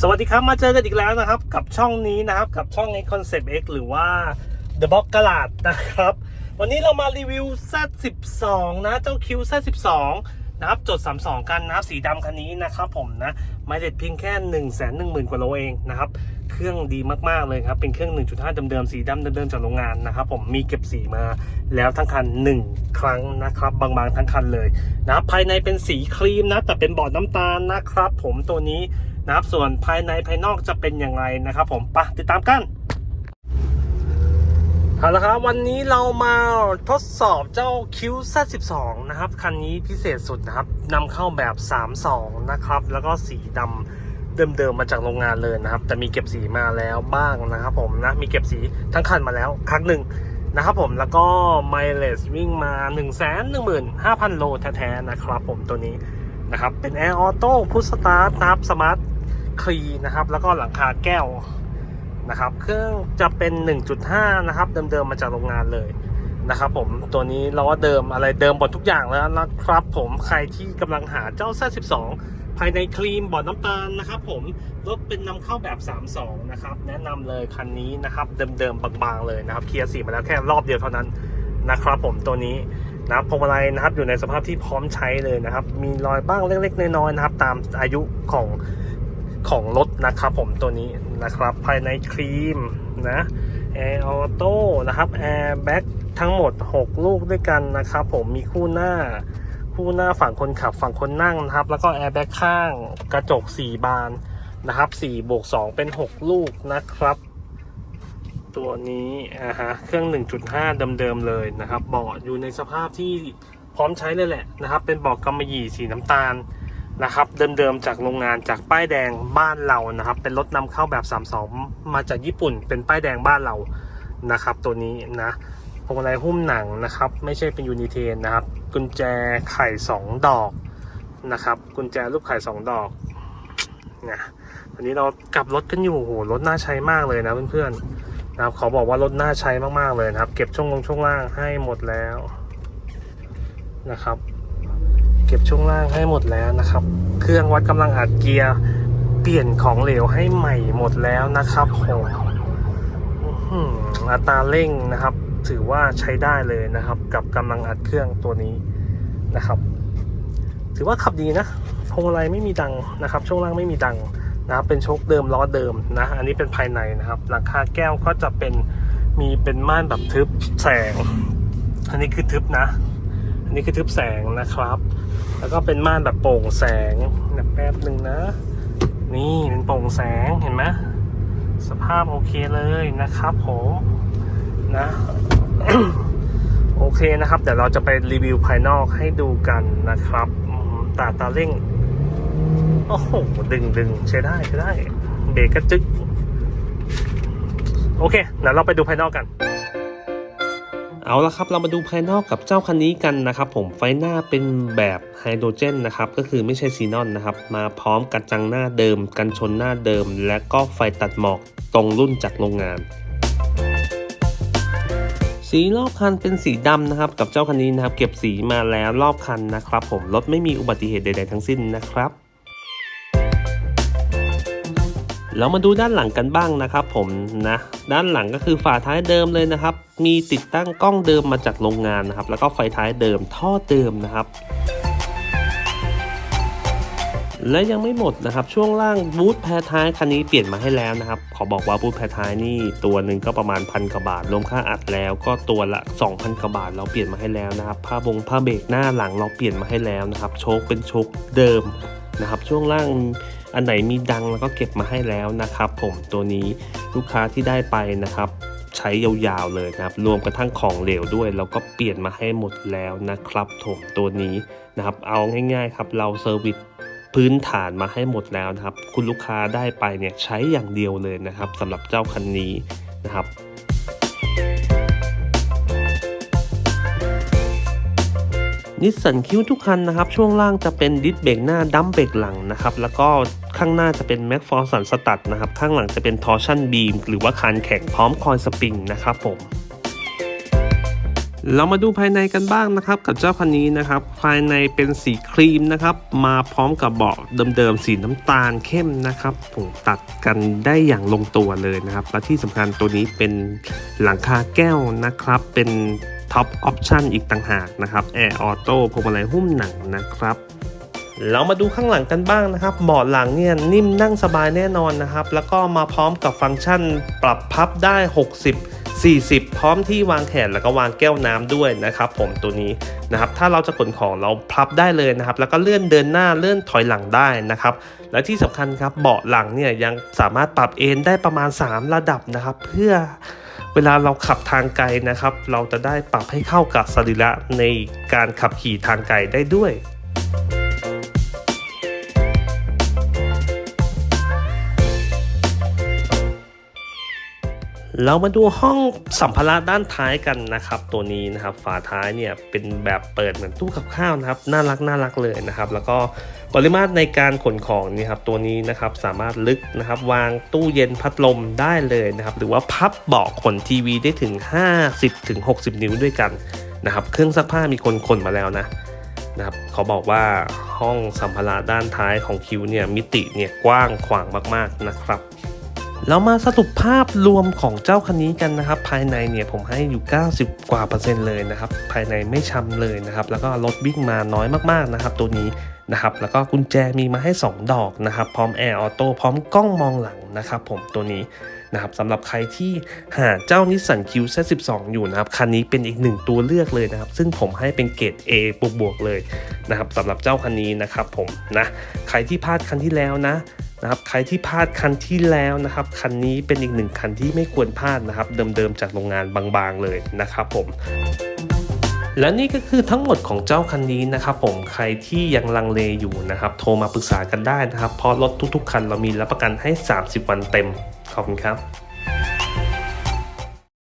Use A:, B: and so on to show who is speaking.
A: สวัสดีครับมาเจอกันอีกแล้วนะครับ กับช่องนี้นะครับกับช่อง X Concept X หรือว่า The Box กลาดนะครับ วันนี้เรามารีวิว Z12 นะเจ้าคิว Z12 นะครับจด 32 กันนะครับสีดำคันนี้นะครับผมนะไม่เด็ดเพียงแค่ 1 1 0 0 0 0 กว่าโลเองนะครับ เครื่องดีมากๆเลยครับ เป็นเครื่อง 1.5 เดิมๆสีดำเดิมๆจากโรงงานนะครับผมมีเก็บสีมาแล้วทั้งคัน 1 ครั้งนะครับ บางๆทั้งคันเลยนะภายในเป็นสีครีมนะแต่เป็นบอร์ดน้ำตาลนะครับ ผมตัวนี้ นะครับ ส่วนภายในภายนอกจะเป็นยังไงนะครับผมไปะติดตามกันเอาละครับวันนี้เรามาทดสอบเจ้า QZ12 นะครับ คันนี้พิเศษสุดนะครับนำเข้าแบบ 32 นะครับ แล้วก็สีดำเดิมๆมาจากโรงงานเลยนะครับ แต่มีเก็บสีมาแล้วบ้างนะครับผมนะ มีเก็บสีทั้งคันมาแล้วครั้งหนึ่งนะครับผมแล้วก็ไมล์เลสวิ่งมา 1 1 5 0 0 0 โลแท้ๆนะครับผมตัวนี้นะครับ เป็น Air Auto Push Start นะครับสมาร์ท คลีนะครับ แล้วก็หลังคาแก้วนะครับ เครื่องจะเป็น 1.5 นะครับ เดิมๆมาจากโรงงานเลยนะครับผมตัวนี้เราว่าเดิมอะไรเดิมหมดทุกอย่างแล้วนะครับ ผมใครที่กำลังหาเจ้า Z12 ภายในครีมบอดน้ำตาลนะครับ ผมรถเป็นนำเข้าแบบ 32 นะครับ แนะนำเลยคันนี้นะครับ เดิมๆบางๆเลยนะครับเคลียร์สีมาแล้วแค่รอบเดียวเท่านั้นนะครับ ผมตัวนี้นะพวงมาลัยนะครับ อยู่ในสภาพที่พร้อมใช้เลยนะครับ มีรอยบ้างเล็กๆน้อยๆนะครับ ตามอายุของ ของรถนะครับผมตัวนี้นะครับภายในครีมนะแอร์ออโต้นะครับแอร์แบ็กทั้งหมด 6 ลูกด้วยกันนะครับผมมีคู่หน้า คู่หน้าฝั่งคนขับฝั่งคนนั่งนะครับ แล้วก็แอร์แบ็กข้างกระจก 4 บานนะครับ4บวก2เป็น 6 ลูกนะครับ ตัวนี้อ่าฮะเครื่อง 1.5 เดิมๆเลยนะครับเบาะอยู่ในสภาพที่พร้อมใช้เลยแหละนะครับ เป็นเบาะกำมะหยี่สีน้ำตาล นะครับเดิมๆจากโรงงานจากป้ายแดงบ้านเรานะครับ เป็นรถนำเข้าแบบ32มาจากญี่ปุ่น เป็นป้ายแดงบ้านเรานะครับ ตัวนี้นะพวงมาลัยหุ้มหนังนะครับ ไม่ใช่เป็นยูนิเทนนะครับ กุญแจไข่ 2 ดอกนะครับ กุญแจรูปไข่2ดอกนะตอนนี้เรากลับรถกันอยู่โหรถน่าใช้มากเลยนะเพื่อนๆนะครับขอบอกว่ารถน่าใช้มากๆเลยนะครับ เก็บช่วงลงช่วงล่างให้หมดแล้วนะครับ เก็บช่วงล่างให้หมดแล้วนะครับ เครื่องวัดกำลังอัดเกียร์ เปลี่ยนของเหลวให้ใหม่หมดแล้วนะครับผมอื้อหืออัตราเร่งนะครับ ถือว่าใช้ได้เลยนะครับ กับกำลังอัดเครื่องตัวนี้นะครับ ถือว่าขับดีนะพวงมาลัยไม่มีดังนะครับ ช่วงล่างไม่มีดังนะครับเป็นโชคเดิมล้อเดิมนะอันนี้เป็นภายในนะครับ หลังคาแก้วก็จะเป็นมีเป็นม่านแบบทึบแสง อันนี้คือทึบนะ อันนี้คือทึบแสงนะครับแล้วก็เป็นม่านแบบโปร่งแสงนะแป๊บหนึ่งนะ นี่เป็นโปร่งแสงเห็นไหมสภาพโอเคเลยนะครับผมนะโอเคนะครับ เดี๋ยวเราจะไปรีวิวภายนอกให้ดูกันนะครับตาตาเร่ง โอ้โห ดึงดึงใช้ได้ใช้ได้ เบรกกระจึก โอเค เดี๋ยวเราไปดูภายนอกกัน เอาละครับเรามาดูภายนอกกับเจ้าคันนี้กันนะครับผมไฟหน้าเป็นแบบไฮโดรเจนนะครับก็คือไม่ใช่ซีนอนนะครับมาพร้อมกันจังหน้าเดิม กันชนหน้าเดิม และก็ไฟตัดหมอกตรงรุ่นจากโรงงาน สีรอบคันเป็นสีดำนะครับกับเจ้าคันนี้นะครับเก็บสีมาแล้วรอบคันนะครับผมรถไม่มีอุบัติเหตุใดๆทั้งสิ้นนะครับ เรามาดูด้านหลังกันบ้างนะครับผมนะด้านหลังก็คือฝาท้ายเดิมเลยนะครับ มีติดตั้งกล้องเดิมมาจากโรงงานนะครับ แล้วก็ไฟท้ายเดิมท่อเดิมนะครับและยังไม่หมดนะครับช่วงล่างบูทแพรท้ายคันนี้เปลี่ยนมาให้แล้วนะครับ ขอบอกว่าบูทแพรท้ายนี่ตัวหนึ่งก็ประมาณพันกว่าบาทรวมค่าอัดแล้วก็ตัวละ 2,000กว่าบาทเราเปลี่ยนมาให้แล้วนะครับผ้าบงผ้าเบรกหน้าหลังเราเปลี่ยนมาให้แล้วนะครับโชคเป็นโชคเดิมนะครับ ช่วงล่าง อันไหนมีดังแล้วก็เก็บมาให้แล้วนะครับ ผมตัวนี้ลูกค้าที่ได้ไปนะครับ ใช้ยาวๆเลยนะครับ รวมกระทั่งของเหลวด้วยเราก็เปลี่ยนมาให้หมดแล้วนะครับผมตัวนี้นะครับ เอาง่ายๆครับเราเซอร์วิสพื้นฐานมาให้หมดแล้วนะครับ คุณลูกค้าได้ไปเนี่ยใช้อย่างเดียวเลยนะครับสำหรับเจ้าคันนี้นะครับ นิสสันคิวทุกคันนะครับ ช่วงล่างจะเป็นดิสเบรกหน้าดัมเบรกหลังนะครับ แล้วก็ข้างหน้าจะเป็นแม็กฟอร์สันสตัดนะครับ ข้างหลังจะเป็นทอร์ชันบีมหรือว่าคานแข็งพร้อมคอยสปริงนะครับผมเรามาดูภายในกันบ้างนะครับ กับเจ้าคันนี้นะครับ ภายในเป็นสีครีมนะครับ มาพร้อมกับเบาะเดิมๆสีน้ำตาลเข้มนะครับผมตัดกันได้อย่างลงตัวเลยนะครับ และที่สำคัญตัวนี้เป็นหลังคาแก้วนะครับ เป็น ท็อปออปชันอีกต่างหากนะครับแอร์ออโต้พวงมาลัยหุ้มหนังนะครับเรามาดูข้างหลังกันบ้างนะครับเบาะหลังเนี่ยนิ่มนั่งสบายแน่นอนนะครับ แล้วก็มาพร้อมกับฟังก์ชันปรับพับได้ 60 40 พร้อมที่วางแขนแล้วก็วางแก้วน้ำด้วยนะครับ ผมตัวนี้นะครับ ถ้าเราจะขนของเราพับได้เลยนะครับ แล้วก็เลื่อนเดินหน้าเลื่อนถอยหลังได้นะครับ และที่สำคัญครับเบาะหลังเนี่ยยังสามารถปรับเอนได้ประมาณ 3 ระดับนะครับ เพื่อ เวลาเราขับทางไกลนะครับ เราจะได้ปรับให้เข้ากับสรีระในการขับขี่ทางไกลได้ด้วยเรามาดูห้องสัมภาระด้านท้ายกันนะครับ ตัวนี้นะครับฝาท้ายเนี่ยเป็นแบบเปิดเหมือนตู้กับข้าวนะครับ น่ารักน่ารักเลยนะครับ แล้วก็ ปริมาตรในการขนของนี่ครับตัวนี้นะครับสามารถลึกนะครับวางตู้เย็นพัดลมได้เลยนะครับหรือว่าพับเบาะขนทีวีได้ถึง 50ถึง60 นิ้วด้วยกันนะครับเครื่องซักผ้ามีคนขนมาแล้วนะนะครับเขาบอกว่าห้องสัมภาระด้านท้ายของคิวเนี่ยมิติเนี่ยกว้างขวางมากๆนะครับเรามาสรุปภาพรวมของเจ้าคันนี้กันนะครับ ภายในเนี่ยผมให้อยู่ 90 กว่าเปอร์เซ็นต์เลยนะครับ ภายในไม่ช้ำเลยนะครับ แล้วก็รถวิ่งมาน้อยมากๆนะครับ ตัวนี้ นะครับแล้วก็กุญแจมีมาให้ 2 ดอกนะครับพร้อมแอร์ออโต้พร้อมกล้องมองหลังนะครับผมตัวนี้นะครับสำหรับใครที่หาเจ้านิสสันคิวเซ12อยู่นะครับคันนี้เป็นอีกหนึ่งตัวเลือกเลยนะครับ ซึ่งผมให้เป็นเกรด A บวกๆเลยนะครับสำหรับเจ้าคันนี้นะครับผมนะใครที่พลาดคันที่แล้วนะนะครับใครที่พลาดคันที่แล้วนะครับคันนี้เป็นอีกหนึ่งคันที่ไม่ควรพลาดนะครับ เดิมๆจากโรงงานบางๆเลยนะครับผม และนี่ก็คือทั้งหมดของเจ้าคันนี้นะครับผมใครที่ยังลังเลอยู่นะครับโทรมาปรึกษากันได้นะครับเพราะรถทุกๆ คันเรามีรับประกันให้ 30 วันเต็มขอบคุณครับ